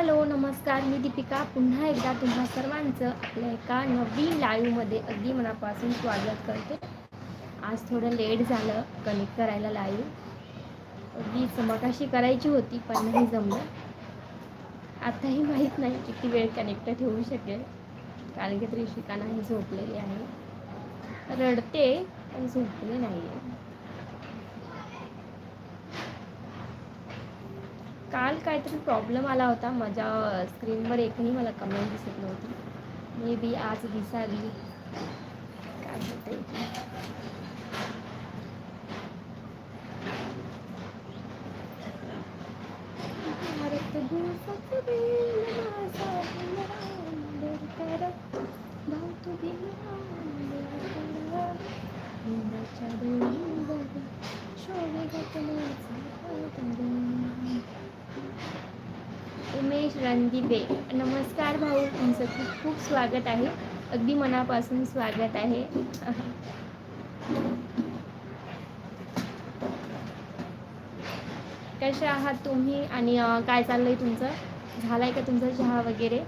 Hello नमस्कार. मी दीपिका. पुन्हा एकदा तुम्हा सर्वांचं आपल्या एका नवीन लाईव्हमध्ये अगदी मनापासून स्वागत करते. आज थोडं लेट झालं कनेक्ट करायला लाईव्ह अगदी चमकाशी करायची होती पण नाही जमलं. आताही माहीत नाही किती वेळ कनेक्ट ठेवू शकेल. कारण की त्रिशिका नाही झोपलेली आहे. रडते पण झोपले नाही आहे काल काहीतरी प्रॉब्लेम आला होता. माझ्या स्क्रीनवर एकही मला कमेंट दिसत नव्हती. मे बी आज दिसाली काय होते भारत देशाचं बेल माझा आंबेडकर, भाऊ तू भीमराव आंबेडकर. हिंदाच्या डोळीवर शोभे घटनेचा पदर. उमेश रणदीपे नमस्कार भाऊ तुमचं खूप खूप स्वागत आहे. अगदी मनापासून स्वागत आहे. कसे आहात तुम्ही आणि काय चाललंय तुमचं? झालाय का तुमचा चहा वगैरे?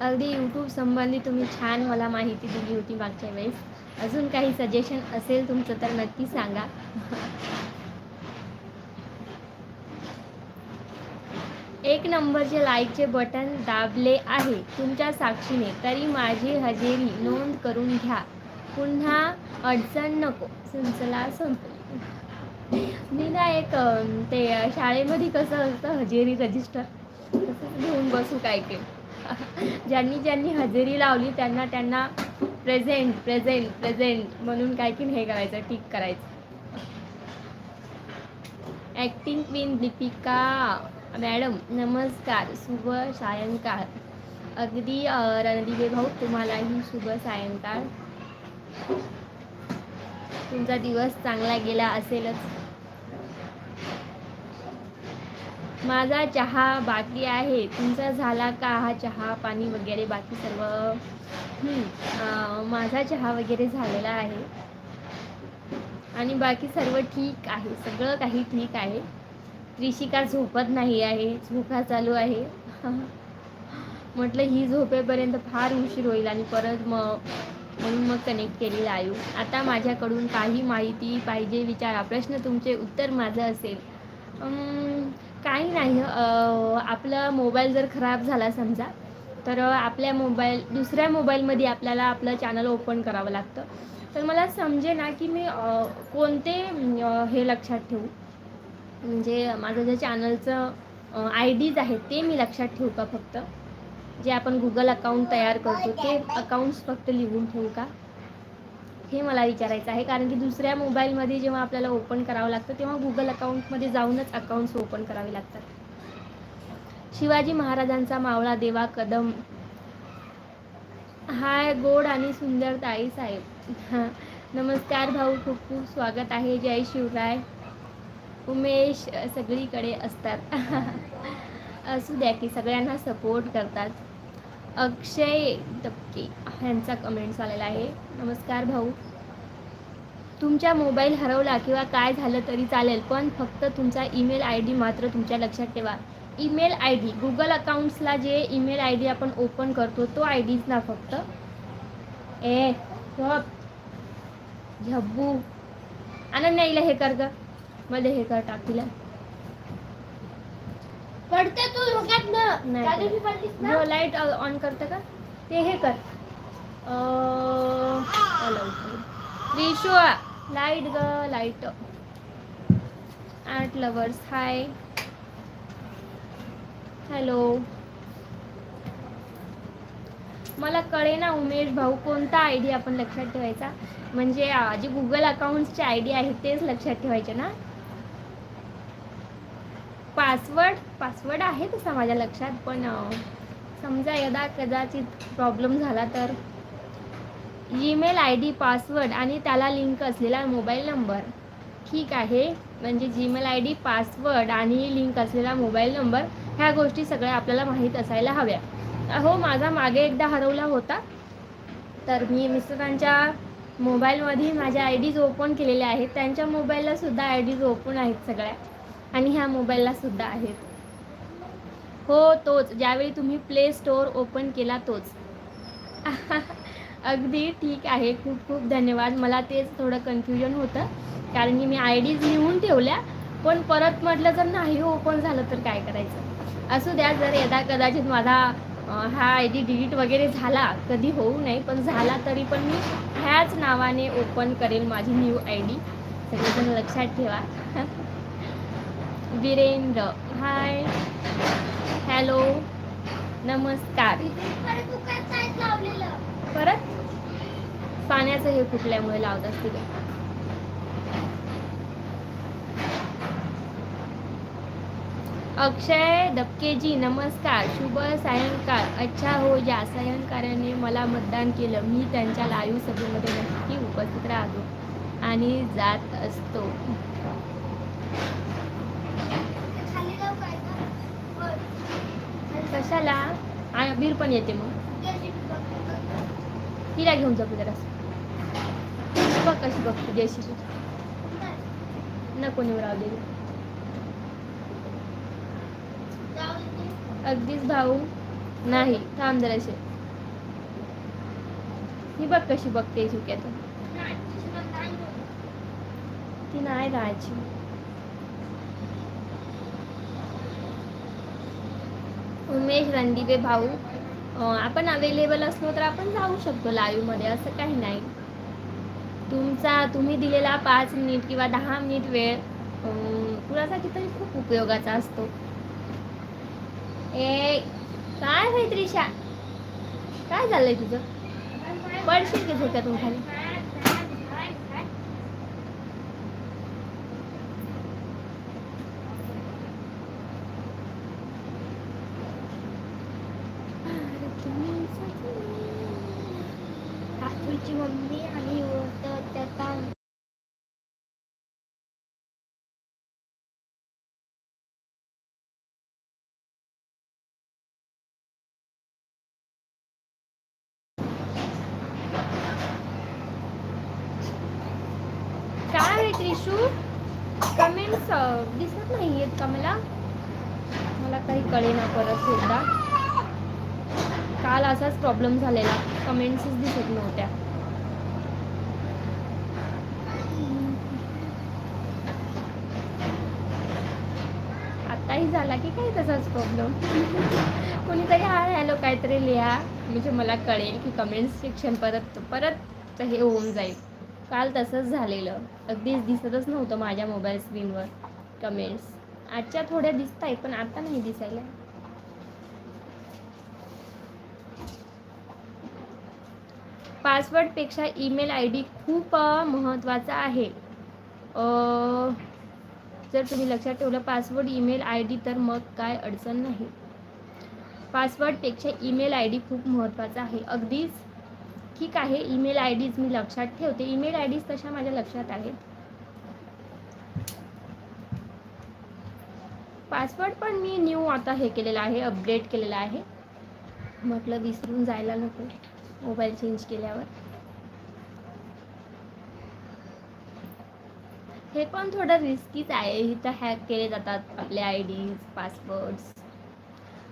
अगदी यूट्यूब संबंधी तुम्ही छान मला माहिती दिली होती मागच्या वेळेस. अजून काही सजेशन असेल तुमचं तर नक्की सांगा. एक नंबरचे लाईकचे बटन दाबले आहे. तुमच्या साक्षीने तरी माझी हजेरी नोंद करून घ्या. पुन्हा अडचण नको. सिलसिला संपली. मी ना एक ते शाळेमध्ये कसं असतं हजेरी रजिस्टर? तसंच घेऊन बसू काय काय ज्यांनी ज्यांनी हजेरी लावली त्यांना त्यांना प्रेझेंट प्रेझेंट प्रेझेंट म्हणून काय की हे करायचं टिक करायचं. ॲक्टिंग क्वीन दीपिका मॅडम नमस्कार. शुभ सायंकाळ. अगदी रणदिवे भाऊ तुम्हालाही शुभ सायंकाळ. तुमचा दिवस चांगला गेला असेलच. माझा चहा बाकी आहे. तुमचा झाला का हा चहा पाणी वगैरे बाकी सर्व? माझा चहा वगैरे झालेला आहे. आणि बाकी सर्व ठीक आहे. सगळं काही ठीक आहे. त्रिशिका झोपत नाही आहे झोका चालू आहे. म्हटलं ही झोपेपर्यंत फार उशीर होईल आणि परत मग म्हणून मग कनेक्ट केली लाईव्ह आता माझ्याकडून काही माहिती पाहिजे विचारा. प्रश्न तुमचे उत्तर माझं असेल. काही नाही. आपला मोबाईल जर खराब झाला समजा तर आपल्या मोबाईल दुसऱ्या मोबाईलमध्ये आपल्याला आपलं चॅनल ओपन करावं लागतं. तर मला समजे ना की मी कोणते हे लक्षात ठेवू? म्हणजे माझं जे चॅनलचं आय डीज आहेत ते मी लक्षात ठेवू का फक्त? जे आपण गुगल अकाउंट तयार करतो ते अकाउंट्स फक्त लिहून ठेवू का? हे मला विचारायचं आहे. कारण की दुसऱ्या मोबाईलमध्ये जेव्हा आपल्याला ओपन करावं लागतं तेव्हा गुगल अकाउंटमध्ये जाऊनच अकाउंट्स ओपन करावे लागतात. शिवाजी महाराजांचा मावळा देवा कदम. हाय गोड आणि सुंदर ताई साहेब. हां नमस्कार भाऊ खूप खूप स्वागत आहे. जय शिवराय. उमेश सगळीकडे असतात. असू द्या की सगळ्यांना सपोर्ट करतात. अक्षय टपके ह्यांचा कमेंट्स आलेला आहे. नमस्कार भाऊ. तुमच्या मोबाईल हरवला किंवा काय झालं तरी चालेल पण फक्त तुमचा ईमेल आय डी मात्र तुमच्या लक्षात ठेवा. ईमेल आय डी गुगल अकाउंट्सला जे ईमेल आय डी आपण ओपन करतो तो आय डीच ना फक्त. ए झब्बू. आनंद नाहीला हे कर मध्ये हे कर टाक तिला. पडते तू डोक्यात ना. नाही त्या दिवशी. पडलीस ना? जो लाइट ऑन करतं का? ते हे कर. रिशू लाइट ग light art lovers hi hello मला कळे ना उमेश भाऊ कोणता आय डी आपण लक्षात ठेवायचा? म्हणजे जे गुगल अकाउंटचे आय डी आहेत तेच लक्षात ठेवायचे ना? पासवर्ड पासवर्ड आहे तसा माझ्या लक्षात पण समजा यदा कदाचित प्रॉब्लेम झाला तर? जीमेल आय डी पासवर्ड आणि त्याला लिंक असलेला मोबाईल नंबर. ठीक आहे म्हणजे जीमेल आय डी पासवर्ड आणि लिंक असलेला मोबाईल नंबर ह्या गोष्टी सगळ्या आपल्याला माहीत असायला हव्या. हो माझा मागे एकदा हरवला होता. तर मी मिस्टरांच्या मोबाईलमध्ये माझ्या आय डीज ओपन केलेल्या आहेत. त्यांच्या मोबाईललासुद्धा आय डीज ओपन आहेत सगळ्या. आणि ह्या मोबाईलला सुद्धा आहेत. हो तोच. ज्यावेळी तुम्ही प्ले स्टोअर ओपन केला तोच. अगदी ठीक आहे. खूप खूप धन्यवाद. मला तेच थोडं कन्फ्युजन होतं. कारण की मी आय डीज लिहून ठेवल्या. पण परत म्हटलं जर नाही हो, ओपन झालं तर काय करायचं? असू द्या जर यदा कदाचित माझा हा आय डी डिलीट वगैरे झाला. कधी होऊ नये पण झाला तरी पण मी ह्याच नावाने ओपन करेल माझी न्यू आय डी सगळेजण लक्षात ठेवा. वीरेंद्र. हाय हॅलो नमस्कार. परत? पाण्याचं हे फुटल्यामुळे लावत असतील अक्षय दबकेजी नमस्कार. शुभ सायंकाळ. अच्छा हो ज्या सायंकाळाने मला मतदान केलं मी त्यांच्या लाईव्ह सभेमध्ये नक्की उपस्थित राहतो आणि जात असतो ते खाली लाव काय का? वर. कशाला? आ- पण येते मग. तिला घेऊन जा जरा. बघ कशी बघते जयशी नको नेऊ राहू दे. अगदीच भाऊ. नाही थांब जराशे. ही बघ कशी बघते झुक्यात ती नाही राहायची. उमेश रणदिवे भाऊ. आपण अवेलेबल असलो तर आपण जाऊ शकतो लाईव्हमध्ये असं काही नाही. तुमचा तुम्ही दिलेला पाच मिनिट किंवा दहा मिनिट वेळ कुणासाठी तरी खूप उपयोगाचा असतो. ए काय होय त्रिशा काय झालंय तुझं? पडशील की झोक्यातून खाली काकूची मम्मी आणि होतं त्याचा काय त्रिशू कमेंट्स दिसत नाही आहेत का मला? मला काही कळेना परत सुद्धा. काल असाच प्रॉब्लेम झालेला. कमेंट्सच दिसत नव्हत्या. आताही झाला की काही तसाच प्रॉब्लेम कोणीतरी हा हॅलो काहीतरी लिहा. म्हणजे मला कळेल की कमेंट्स सेक्शन परत परत हे होऊन जाईल. काल तसंच झालेलं. अगदीच दिसतच नव्हतं माझ्या मोबाईल स्क्रीनवर कमेंट्स आजच्या थोड्या दिसत आहेत पण आता नाही दिसायला. पासवर्डपेक्षा ईमेल आय डी खूप महत्त्वाचा आहे. जर तुम्ही लक्षात ठेवलं पासवर्ड ईमेल आय डी तर मग काय अडचण नाही. पासवर्डपेक्षा ईमेल आय डी खूप महत्त्वाचा आहे. अगदीच ठीक आहे. ईमेल आय डीज मी लक्षात ठेवते. ईमेल आय डीज तशा माझ्या लक्षात आहेत. पासवर्ड पण मी न्यू आता हे केलेला आहे अपडेट केलेला आहे. म्हटलं विसरून जायला नको. मोबाईल चेंज केल्यावर. हे पण थोडं रिस्कीच आहे. इथं हॅक केले जातात आपले आय डीज पासवर्ड्स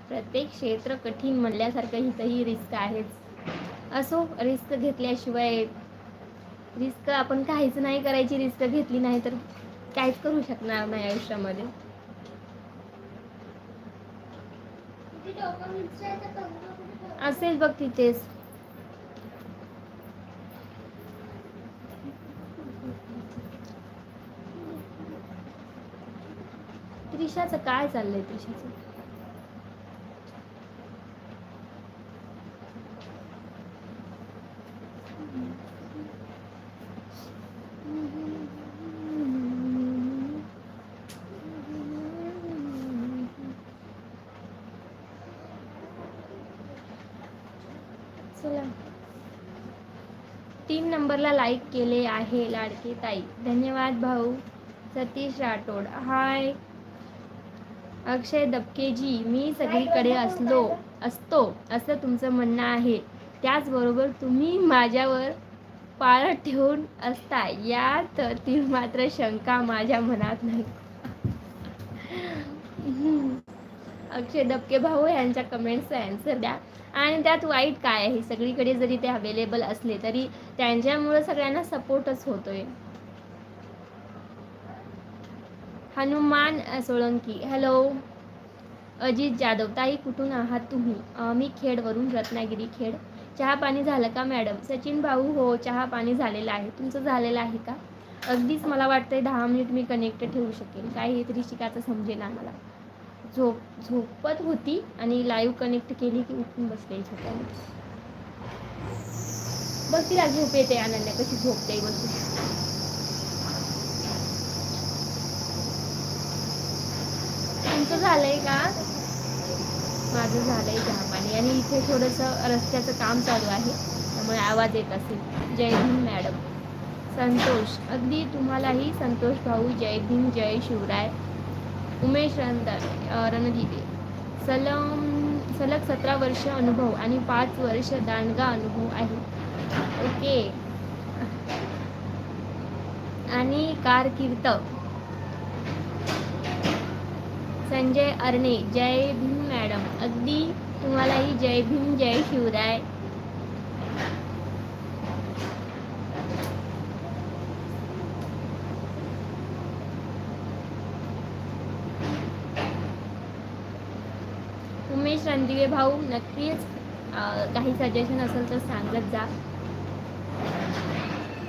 प्रत्येक क्षेत्र कठीण म्हणल्यासारखं इथंही रिस्क आहेच. असो रिस्क घेतल्याशिवाय रिस्क आपण काहीच नाही करायची रिस्क घेतली नाही तर काहीच करू शकणार नाही आयुष्यामध्ये. असेल बघ तिथेच. त्रिशाचं काय चाललंय त्रिशाचं चला तीन नंबरला लाईक केले आहे लाडके ताई. धन्यवाद भाऊ. सतीश राठोड. हाय. अक्षय दबकेजी मी सगळीकडे असलो असतो असं तुमचं म्हणणं आहे. त्याचबरोबर तुम्ही माझ्यावर पाळत ठेवून असता यात ती मात्र शंका माझ्या मनात नाही. अक्षय दबके भाऊ यांच्या कमेंट्सचा आन्सर द्या. आणि त्यात वाईट काय आहे? सगळीकडे जरी ते अवेलेबल असले तरी त्यांच्यामुळे सगळ्यांना सपोर्टच होतोय. हनुमान सोळंकी हॅलो अजित जाधव ताई कुठून आहात तुम्ही? मी खेडवरून रत्नागिरी खेड. चहा पाणी झालं का मॅडम? सचिन भाऊ हो चहा पाणी झालेलं आहे. तुमचं झालेलं आहे का? अगदीच मला वाटतंय दहा मिनिट मी कनेक्ट ठेवू शकेन. काय हे तरी शिकायचं समजेल आम्हाला. झोप झोपत होती आणि लाईव्ह कनेक्ट केली की उठून बसले झोपायला बघ तिला झोप येते अनन्या कशी झोपते बसून तुमचं झालंय का? माझं झालंय चहा पाणी आणि इथे थोडंसं रस्त्याचं काम चालू आहे त्यामुळे आवाज येत असेल. जय भीम मॅडम. संतोष. अगदी तुम्हालाही संतोष भाऊ जय भीम जय शिवराय. उमेश रंदर अ, रणदिवे सलम सलग सतरा वर्ष अनुभव आणि पाच वर्ष दांडगा अनुभव आहे. ओके. आणि कारकीर्द संजय अरणे जय भीम मॅडम. अगदी तुम्हालाही जय भीम जय शिवराय. दिवे भाऊ नक्कीच काही सजेशन असेल तर सांगत जा.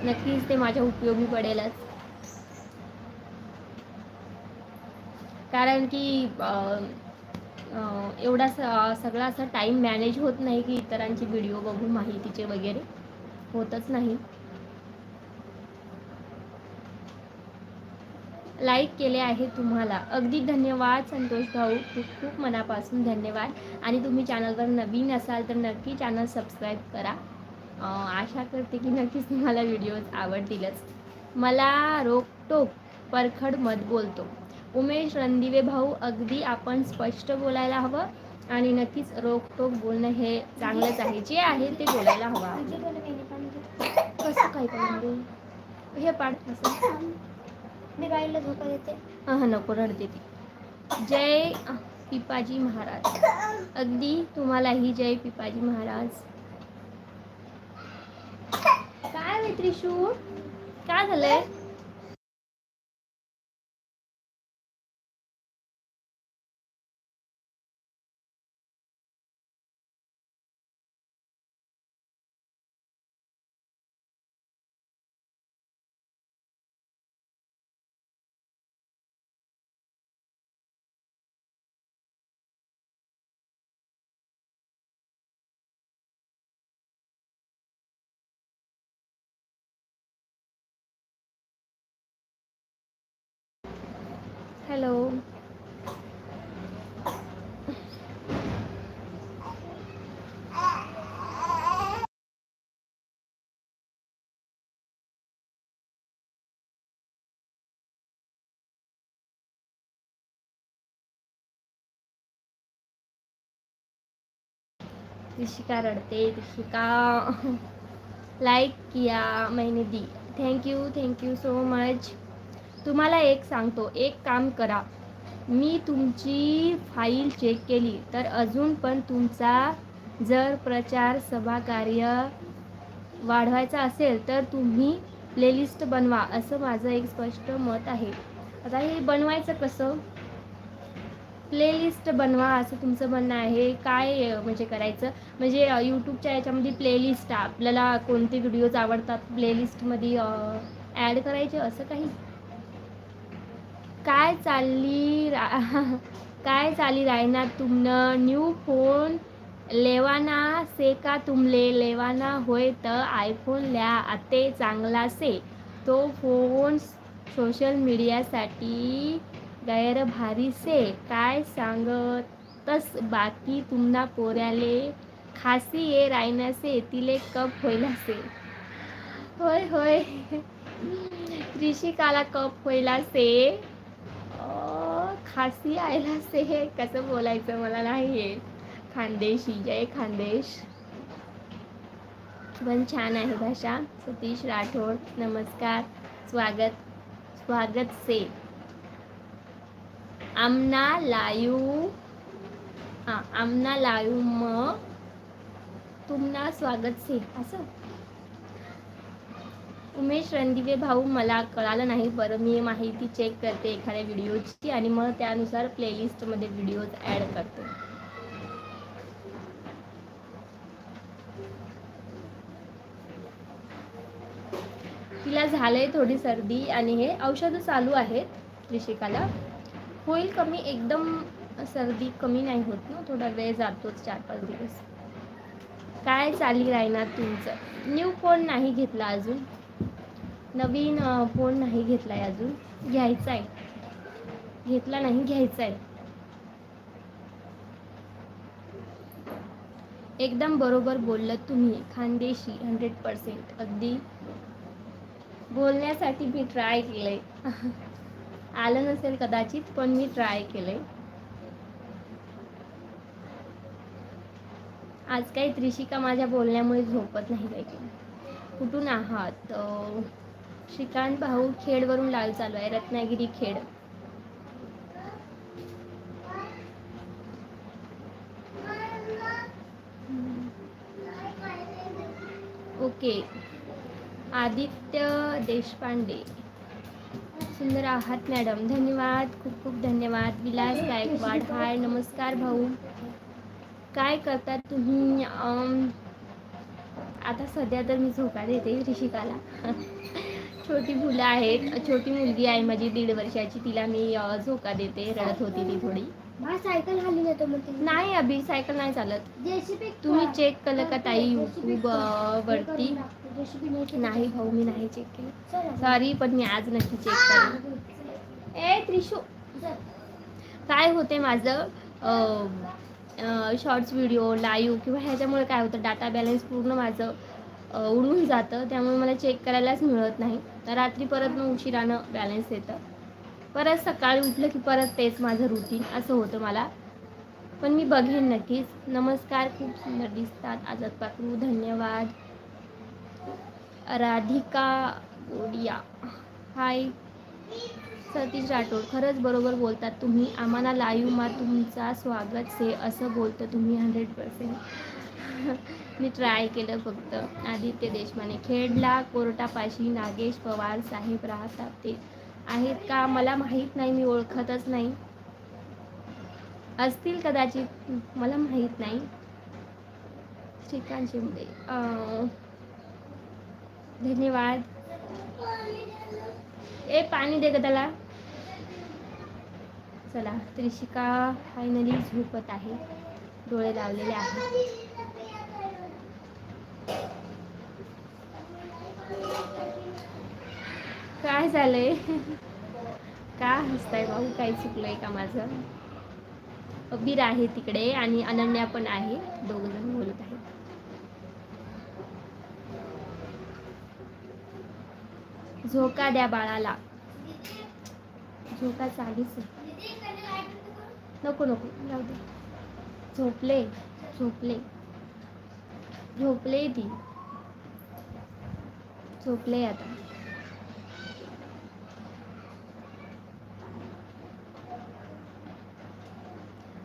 नक्कीच ते माझ्या उपयोगी पडेलच. कारण की एवढा सगळा असा टाईम मॅनेज होत नाही की इतरांची व्हिडिओ बघून माहितीचे वगैरे होतच नाही. लाईक केले आहे तुम्हाला. अगदी धन्यवाद संतोष भाऊ. खूप खूप मनापासून धन्यवाद. आणि तुम्ही चॅनलवर नवीन असाल तर नक्की चॅनल सबस्क्राईब करा. आशा करते की नक्कीच तुम्हाला व्हिडिओज आवडतीलच. मला रोकटोक परखड मत बोलतो. उमेश रणदिवे भाऊ अगदी आपण स्पष्ट बोलायला हवं आणि नक्कीच रोकटोक बोलणं हे चांगलंच आहे. जे आहे ते बोलायला हवं. कसं काय हे पाड. असं मी बाईला झोका देते. हा नको रडते ती. जय पिपाजी महाराज. अगदी तुम्हालाही जय पिपाजी महाराज. काय होय त्रिशू काय झालंय? हॅलो. ऋषिका रडते ऋषिका लाईक किया मैंने दी. Thank you thank you so much तुम्हाला एक सांगतो एक काम करा. मी तुमची फाईल चेक केली तर अजून पण तुमचा जर प्रचार सभा कार्य वाढवायचा असेल तर तुम्ही प्लेलिस्ट बनवा असं माझं एक स्पष्ट मत आहे. आता हे बनवायचं कसं? प्लेलिस्ट बनवा असं तुमचं म्हणणं आहे. काय म्हणजे करायचं? म्हणजे यूट्यूबच्या याच्यामध्ये प्लेलिस्ट आपल्याला कोणते व्हिडिओज आवडतात प्लेलिस्टमध्ये ॲड करायचे असं काही? काय चालली रा काय चाली रायना तुमनं? न्यू फोन लेवाना से का तुमले? लेवाना होय तर आयफोन ल्या आते चांगला से. तो फोन सोशल मीडियासाठी गैर भारी से. काय सांगतस बाकी तुमना पोऱ्याले? खासी ये रायना से तिले कप होईला से. होय होय. ऋषिकाला कप होईला से. खासी आयला से कसं बोलायचं मला नाही आहे खानदेशी जय खानदेश. पण छान आहे भाषा. सतीश राठोड नमस्कार. स्वागत स्वागत से. आमना लायू हां आमना लायू म तुमना स्वागत से. असं? उमेश रणदिवे भाऊ मला कळालं नाही. बरं मी माहिती चेक करते एखाद्या व्हिडिओची आणि मग त्यानुसार प्लेलिस्टमध्ये व्हिडिओज ॲड करते. तिला झालंय थोडी सर्दी आणि हे औषधं चालू आहेत ऋषिकाला. होईल कमी एकदम सर्दी कमी नाही होत ना थोडा वेळ जातोच चार पाच दिवस. काय चाली राहणार तुमचं? न्यू फोन नाही घेतला अजून. नवीन फोन नाही घेतला आहे अजून. घ्यायचा आहे घेतला नाही घ्यायचा आहे एकदम बरोबर बोललं तुम्ही. खानदेशी हंड्रेड पर्सेंट अगदी. बोलण्यासाठी मी ट्राय केलंय. आलं नसेल कदाचित पण मी ट्राय केलंय. आज काही त्रिशिका माझ्या बोलण्यामुळे झोपत नाही काही कुठून आहात? श्रीकांत भाऊ खेडवरून लाल चालू आहे. रत्नागिरी खेड. ओके. आदित्य देशपांडे. सुंदर आहात मॅडम. धन्यवाद. खूप खूप धन्यवाद. विलास गायकवाड. हाय नमस्कार भाऊ. काय करता तुम्ही? आता सध्या तर मी झोका देते ऋषिकाला. छोटी मुलं आहेत छोटी मुलगी आहे माझी दीड वर्षाची तिला मी झोका देते रडत होती ती थोडी सायकल मग ते. नाही अभि सायकल नाही चालत तुम्ही. चेक केलं का ताई यूट्यूब. वरती. नाही भाऊ मी नाही चेक केलं. सॉरी पण मी आज नक्की चेक करेन ए त्रिशू. काय होते माझं शॉर्ट्स व्हिडिओ लाईव्ह किंवा ह्याच्यामुळे काय होतं डाटा बॅलन्स पूर्ण माझं उडून जातं. त्यामुळे मला चेक करायलाच मिळत नाही. तर रात्री परत मग उशिरानं बॅलन्स येतं. परत सकाळी उठलं की परत तेच माझं रुटीन असं होतं मला. पण मी बघेन नक्कीच. नमस्कार खूप सुंदर दिसतात. आझाद पाकरू धन्यवाद. राधिका गोडिया. हाय सतीश राठोड. खरंच बरोबर बोलतात तुम्ही. आम्हाला लाईव्ह मा तुमचा स्वागत से असं बोलतं तुम्ही हंड्रेड पर्सेंट मी ट्राय केलं फक्त. आदित्य देशमाने खेडला कोर्टापाशी नागेश पवार साहेब राहतात ते. आहेत का? मला माहीत नाही मी ओळखतच नाही. असतील कदाचित मला माहीत नाही. श्रीकांत शिंदे धन्यवाद. ए पाणी दे ग त्याला. चला त्रिशिका फायनली झोपत आहे. डोळे लावलेले आहेत. काय झालंय? का हसताय भाऊ काय चुकलंय का माझं? अबीर आहे तिकडे आणि अनन्या पण आहे. दोघ जण बोलत आहेत. झोका द्या बाळाला. झोका चालूच आहे. नको नको. जाऊ दे. झोपले झोपले. झोपले ती. झोपले आता.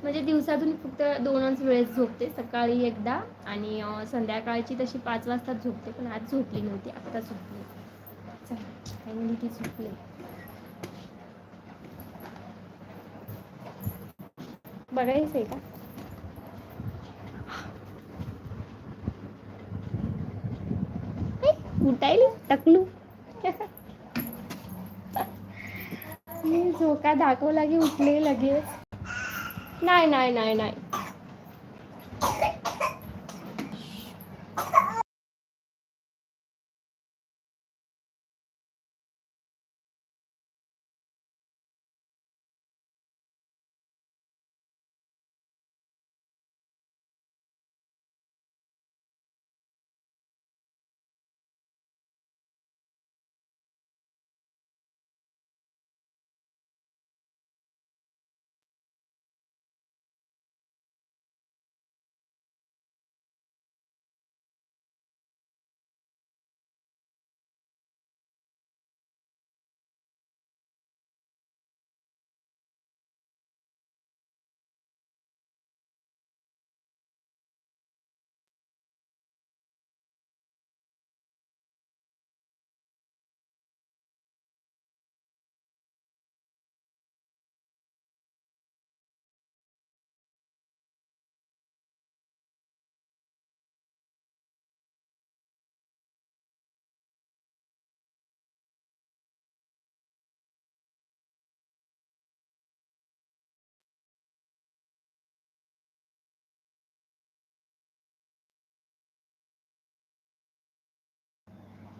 म्हणजे दिवसातून फक्त दोनच वेळेस झोपते सकाळी एकदा आणि संध्याकाळची तशी पाच वाजताच झोपते पण आज झोपली नव्हती आत्ता झोपली. चला फायनली ती झोपली. बघायचं आहे का? उठायली टकलू. मी झोका दाखवला की उठले लगेच. नाही नाही नाही नाही.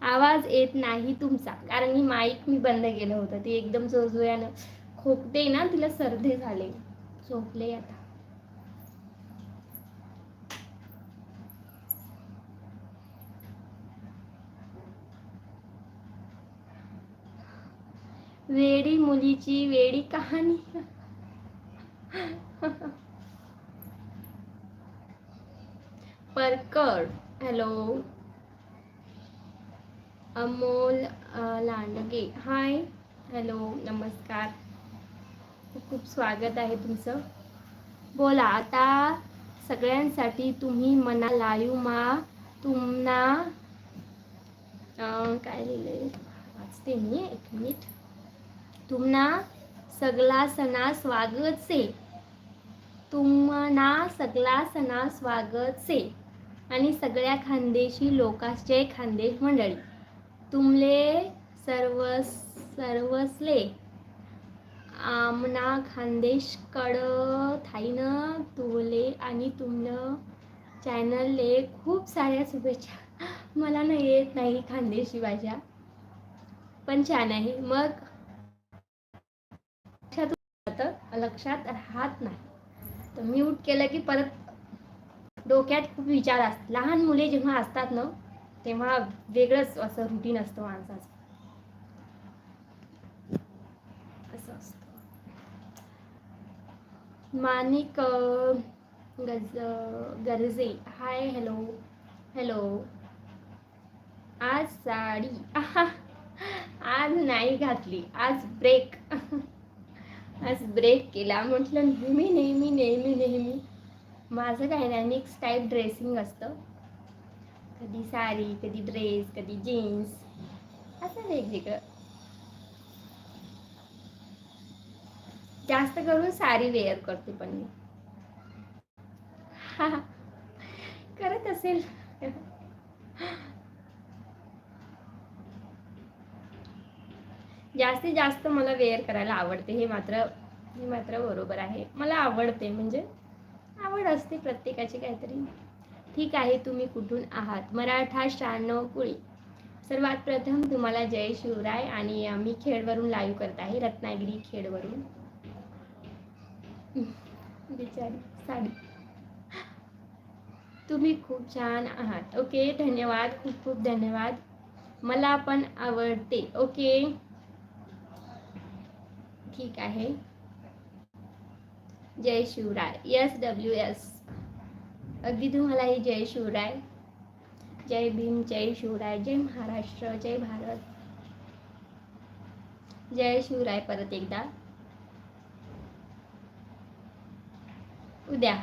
आवाज येत नाही तुमचा. कारण ही माईक मी बंद केलं होतं. ती एकदम जोरजोरानं खोकते ना तिला सर्दी झाले. झोपले आता. वेडी मुलीची वेडी कहाणी. परकड. Hello. Amol Landge. Hi hello नमस्कार. खूप स्वागत आहे तुमचं. बोला आता सगळ्यांसाठी तुम्ही मना लायू मा तुम्हा काय लिहिलंय वाचते मी एक मिनिट. तुम्हा सगळा सणा स्वागत से. तुम्हाला सगळा सणा स्वागत से. आणि सगळ्या खानदेशी लोकांचे खानदेश मंडळी. तुमले सर्व सर्वसले. आमना खानदेश कड थाईनं तुले आणि तुमलं चॅनलले खूप साऱ्या शुभेच्छा. मला ना येत नाही खानदेशी भाषा. पण छान आहे. मग लक्षात लक्षात राहत नाही. तर म्यूट केलं की परत डोक्यात खूप विचार असतात लहान मुले जेव्हा असतात ना तेव्हा वेगळंच असं रुटीन असतं माणसाचं. असं असतं. मानिक गज गरजे. हाय हॅलो हॅलो आज साडी. आज नाही घातली. आज ब्रेक आज ब्रेक केला. म्हटलं नेहमी नेहमी नेहमी नेहमी. माझं काय नाही मिक्स टाईप ड्रेसिंग असतं. कधी साडी कधी ड्रेस कधी जीन्स असं वेगवेगळं. जास्त करून साडी वेअर करते पण मी. हा, करत असेल. जास्तीत जास्त मला वेअर करायला आवडते. हे मात्र हे मात्र बरोबर आहे. मला आवडते म्हणजे आवड असते प्रत्येकाची काहीतरी. ठीक आहे तुम्ही कुठून आहात? मराठा शहाण्णव कुळी. सर्वात प्रथम तुम्हाला जय शिवराय आणि मी खेडवरून लाईव्ह करत आहे रत्नागिरी खेडवरून. बिचारी साडी. तुम्ही खूप छान आहात. ओके धन्यवाद खूप खूप धन्यवाद. मला पण आवडते. ओके. ठीक आहे. जय शिवराय. एस डब्ल्यू एस अगदी तुम्हालाही जय शिवराय. जय भीम जय शिवराय जय महाराष्ट्र जय भारत. जय शिवराय परत एकदा. उद्या.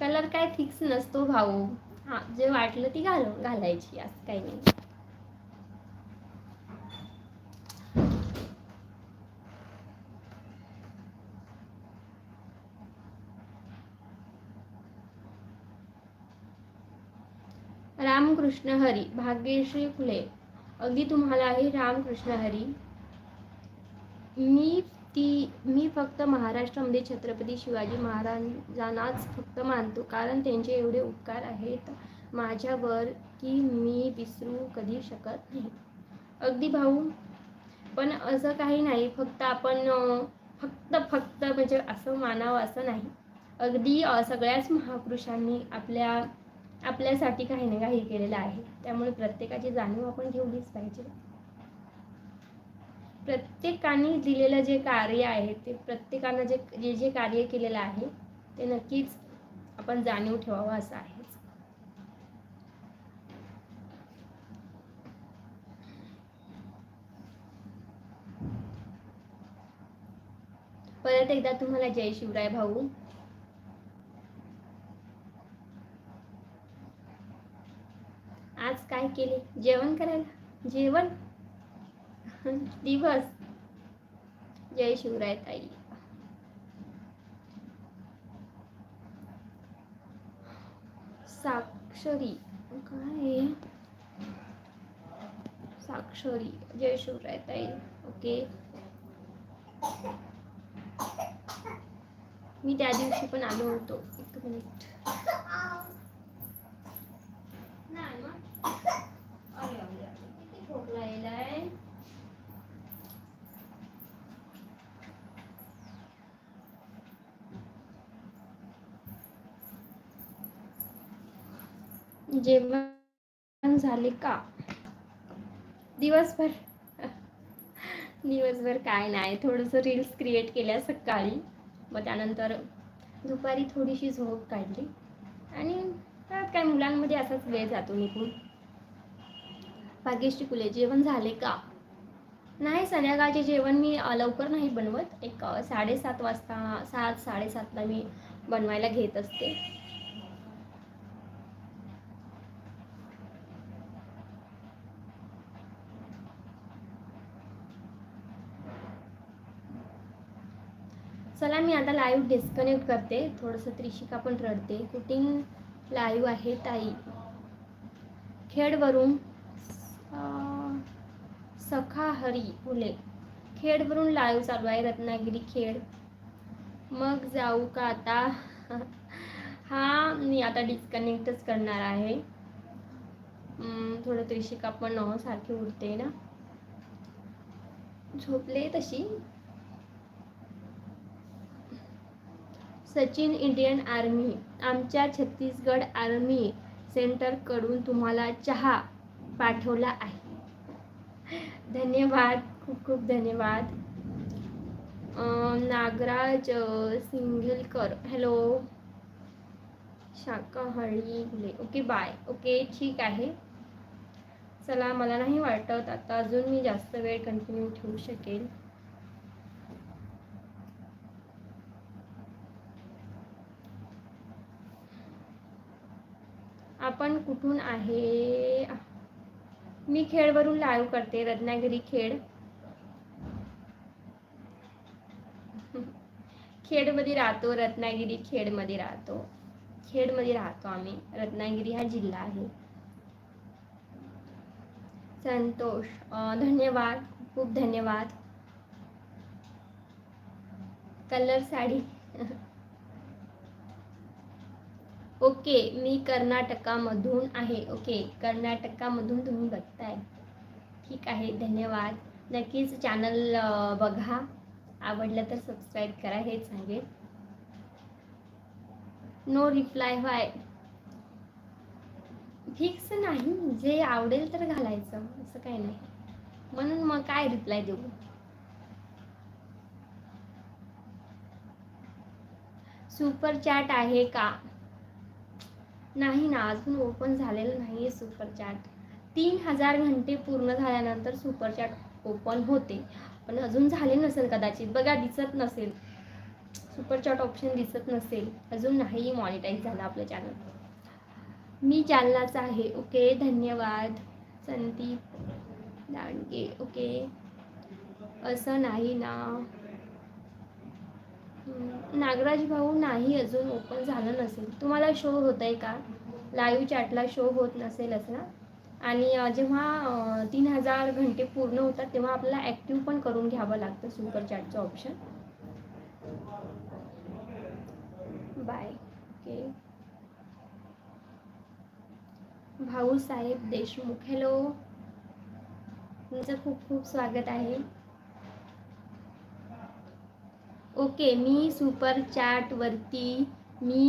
कलर काय फिक्स नसतो भाऊ. हां जे वाटलं ती घाल घालायची असं काही नाही. रामकृष्ण हरी भाग्यश्री फुले. अगदी तुम्हाला आहे रामकृष्ण हरी. मी फक्त महाराष्ट्रामध्ये छत्रपती शिवाजी महाराजांनाच फक्त मानतो. कारण त्यांचे एवढे उपकार आहेत माझ्यावर की मी विसरू कधी शकत नाही. अगदी भाऊ पण असं काही नाही. फक्त आपण फक्त फक्त म्हणजे असं मानावं असं नाही. अगदी सगळ्याच महापुरुषांनी आपल्या आपल्यासाठी काही ना काही केलेलं आहे. त्यामुळे प्रत्येकाची जाणीव आपण घेवलीच पाहिजे. प्रत्येकाने दिलेलं जे कार्य आहे ते प्रत्येकानं जे जे जे कार्य केलेलं आहे ते नक्कीच आपण जाणीव ठेवावं असं आहे. परत एकदा तुम्हाला जय शिवराय भाऊ. आज काय केले? जेवण करायला? जेवण? दिवस. जय शिवराय ताई. साक्षरी. काय? साक्षरी. जय शिवराय ताई. ओके. मी त्या दिवशी पण आलो होतो. एक मिनिट. जेवण झाले का? दिवसभर. दिवसभर काय नाही. थोडंसं रील्स क्रिएट केल्या सकाळी. मग त्यानंतर दुपारी थोडीशी झोप काढली. आणि त्यात काय मुलांमध्ये असाच वेळ जातो निघून. भाग्यश्री फुले जेवण झाले का? नाही संध्याकाळचे जेवण मी लवकर नाही बनवत. एक साडेसात वाजता सात साडेसातला मी बनवायला घेत असते चला मी आता लाईव्ह डिस्कनेक्ट करते. थोडंसं त्रिशिका पण रडते. कुटिंग लाईव्ह आहे ताई. खेडवरून सखा हरी फुले खेडवरून लाईव्ह चालू आहे. रत्नागिरी खेड. मग जाऊ का आता? हा मी आता डिस्कनेक्टच करणार आहे. थोडं त्रिशिका पण सारखी उरते ना. झोपले तशी? सचिन इंडियन आर्मी आमच्या छत्तीसगड आर्मी सेंटरकडून तुम्हाला चहा पाठवला आहे. धन्यवाद खूप खूप धन्यवाद. नागराज अं, सिंगलकर हॅलो. शाकाहारी गुले ओके बाय. ओके ठीक आहे. चला मला नाही वाटत आता अजून मी जास्त वेळ कंटिन्यू ठेवू शकेल. आपण कुठून आहे? मी खेडवरून लाईव्ह करते रत्नागिरी खेड खेडमध्ये राहतो रत्नागिरी खेडमध्ये राहतो. खेडमध्ये राहतो आम्ही. रत्नागिरी हा जिल्हा आहे. संतोष धन्यवाद खूप धन्यवाद. कलर साडी. ओके मी कर्नाटकामधून आहे. ओके कर्नाटकामधून तुम्ही बघताय. ठीक आहे धन्यवाद. नक्कीच चॅनल बघा. आवडलं तर सबस्क्राईब करा हेच सांगेल नो रिप्लाय व्हाय फिक्स नाही जे आवडेल तर घालायचं असं काही नाही. म्हणून मग काय रिप्लाय देऊ? सुपर चॅट आहे का? नाही ना अजून ओपन झालेलं नाही आहे सुपरचॅट तीन हजार घंटे पूर्ण झाल्यानंतर सुपरचॅट ओपन होते. पण अजून झाले नसेल कदाचित. बघा दिसत नसेल. सुपरचॅट ऑप्शन दिसत नसेल. अजून नाही मॉनिटाईज झालं आपलं चॅनल मी जालनाचा आहे. ओके धन्यवाद. संदीप दांडगे. ओके असं नाही ना. नागराज भाऊ नाही अजून ओपन झालं नसेल. तुम्हाला शो होत आहे का लाईव्ह चॅटला शो होत नसेलच ना? आणि जेव्हा तीन हजार घंटे पूर्ण होतात तेव्हा आपल्याला ॲक्टिव्ह पण करून घ्यावं लागतं super चॅटचं option bye okay Bhausaheb Deshmukh. Hello तुमचं खूप खूप स्वागत आहे. ओके मी सुपर चॅटवरती मी